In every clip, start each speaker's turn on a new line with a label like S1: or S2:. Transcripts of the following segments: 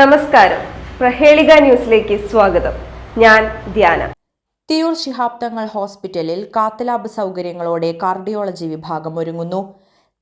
S1: നമസ്കാരം. പ്രഹേളിക ന്യൂസിലേക്ക് സ്വാഗതം. ഞാൻ ധ്യാന.
S2: തിയൂർ ശിഹാബ്ദങ്ങൾ ഹോസ്പിറ്റലിൽ കാത്തലാബ് സൗകര്യങ്ങളോടെ കാർഡിയോളജി വിഭാഗം ഒരുങ്ങുന്നു.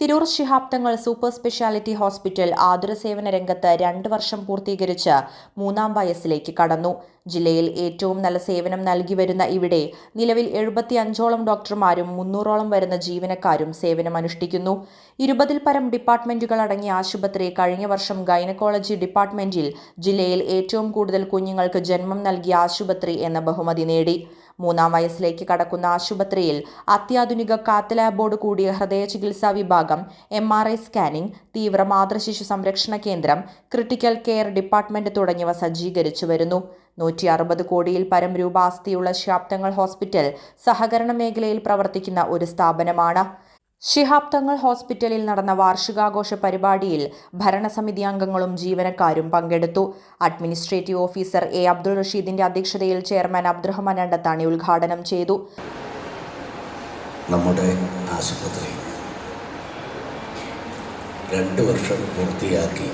S2: Tirur Shihab Thangal super speciality hospital ആതുര സേവന രംഗത്ത് രണ്ട് വർഷം പൂർത്തീകരിച്ച് മൂന്നാം വയസ്സിലേക്ക് കടന്നു. ജില്ലയിൽ ഏറ്റവും നല്ല സേവനം നൽകി വരുന്ന ഇവിടെ നിലവിൽ എഴുപത്തി അഞ്ചോളം ഡോക്ടർമാരും മുന്നൂറോളം വരുന്ന ജീവനക്കാരും സേവനമനുഷ്ഠിക്കുന്നു ഇരുപതിൽ പരം ഡിപ്പാർട്ട്മെന്റുകൾ അടങ്ങിയ ആശുപത്രി കഴിഞ്ഞ വർഷം ഗൈനക്കോളജി ഡിപ്പാർട്ട്മെന്റിൽ ജില്ലയിൽ ഏറ്റവും കൂടുതൽ കുഞ്ഞുങ്ങൾക്ക് ജന്മം നൽകിയ ആശുപത്രി എന്ന ബഹുമതി നേടി. മൂന്നാം വയസ്സിലേക്ക് കടക്കുന്ന ആശുപത്രിയിൽ അത്യാധുനിക കാത്ത് ലാബോട് കൂടിയ ഹൃദയ ചികിത്സാ വിഭാഗം എം ആർ ഐ സ്കാനിംഗ് തീവ്ര മാതൃശിശു സംരക്ഷണ കേന്ദ്രം ക്രിട്ടിക്കൽ കെയർ ഡിപ്പാർട്ട്മെന്റ് തുടങ്ങിയവ സജ്ജീകരിച്ചു വരുന്നു. നൂറ്റി അറുപത് കോടിയിൽ പരം രൂപ ആസ്തിയുള്ള ശാപ്തങ്ങൾ ഹോസ്പിറ്റൽ സഹകരണ മേഖലയിൽ പ്രവർത്തിക്കുന്ന ഒരു സ്ഥാപനമാണ്. ശിഹാബ് തങ്ങൾ ഹോസ്പിറ്റലിൽ നടന്ന വാർഷികാഘോഷ പരിപാടിയിൽ ഭരണസമിതി അംഗങ്ങളും ജീവനക്കാരും പങ്കെടുത്തു. അഡ്മിനിസ്ട്രേറ്റീവ് ഓഫീസർ എ അബ്ദുൾ റഷീദിന്റെ അധ്യക്ഷതയിൽ ചെയർമാൻ അബ്ദുറഹ്മാൻ അണ്ടത്താണി ഉദ്ഘാടനം ചെയ്തു.
S3: നമ്മുടെ ആശുപത്രി രണ്ട് വർഷം പൂർത്തിയാക്കി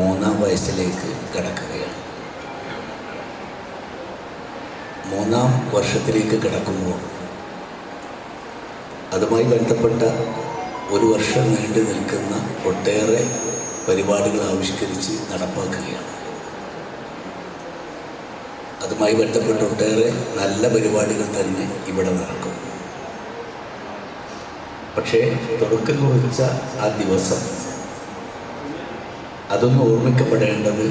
S3: മൂന്നാം വയസ്സിലേക്ക് കടക്കുകയാണ്. മൂന്നാം വർഷത്തിലേക്ക് കിടക്കുമ്പോൾ അതുമായി ബന്ധപ്പെട്ട ഒരു വർഷം നീണ്ടു നിൽക്കുന്ന ഒട്ടേറെ പരിപാടികൾ ആവിഷ്കരിച്ച് നടപ്പാക്കുകയാണ്. അതുമായി ബന്ധപ്പെട്ട ഒട്ടേറെ നല്ല പരിപാടികൾ തന്നെ ഇവിടെ നടക്കും. പക്ഷേ തുടക്കം കുറിച്ച ആ ദിവസം അതൊന്ന് ഓർമ്മിക്കപ്പെടേണ്ടത്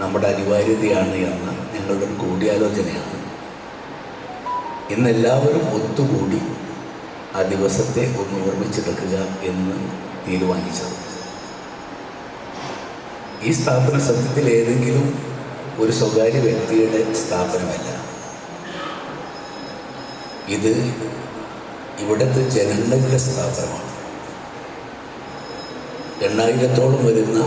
S3: നമ്മുടെ അനിവാര്യതയാണ് എന്ന ഞങ്ങളുടെ കൂടിയാലോചനയാണ്. ഇന്ന് എല്ലാവരും ഒത്തുകൂടി ആ ദിവസത്തെ ഒന്ന് ഓർമ്മിച്ചെടുക്കുക എന്ന് തീരുമാനിച്ചത് ഈ സ്ഥാപന സത്യത്തിൽ ഏതെങ്കിലും ഒരു സ്വകാര്യ വ്യക്തിയുടെ സ്ഥാപനമല്ല. ഇത് ഇവിടുത്തെ ജനങ്ങളുടെ സ്ഥാപനമാണ്. എണ്ണായിരത്തോളം വരുന്ന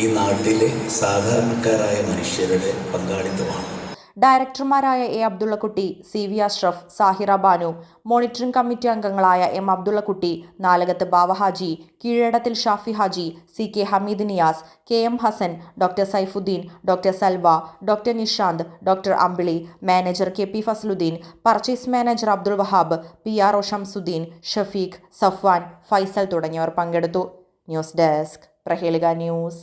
S3: ഈ നാട്ടിലെ സാധാരണക്കാരായ മനുഷ്യരുടെ പങ്കാളിത്തമാണ്.
S2: ഡയറക്ടർമാരായ A Abdullakutty C V Ashraf Sahira Banu monitoring committee അംഗങ്ങളായ M Abdullakutty Nalakath Bavahaji Keezhadathil Shafi Haji C K Hameed Niyas K M Hasan doctor Saifuddin doctor Salva doctor Nishanth doctor Ambili manager K P Fasaluddin purchase manager Abdul Wahab P R O Shamsuddin Shafeeq Safwan Faisal തുടങ്ങിയവർ പങ്കെടുത്തു. News desk Prahelika news.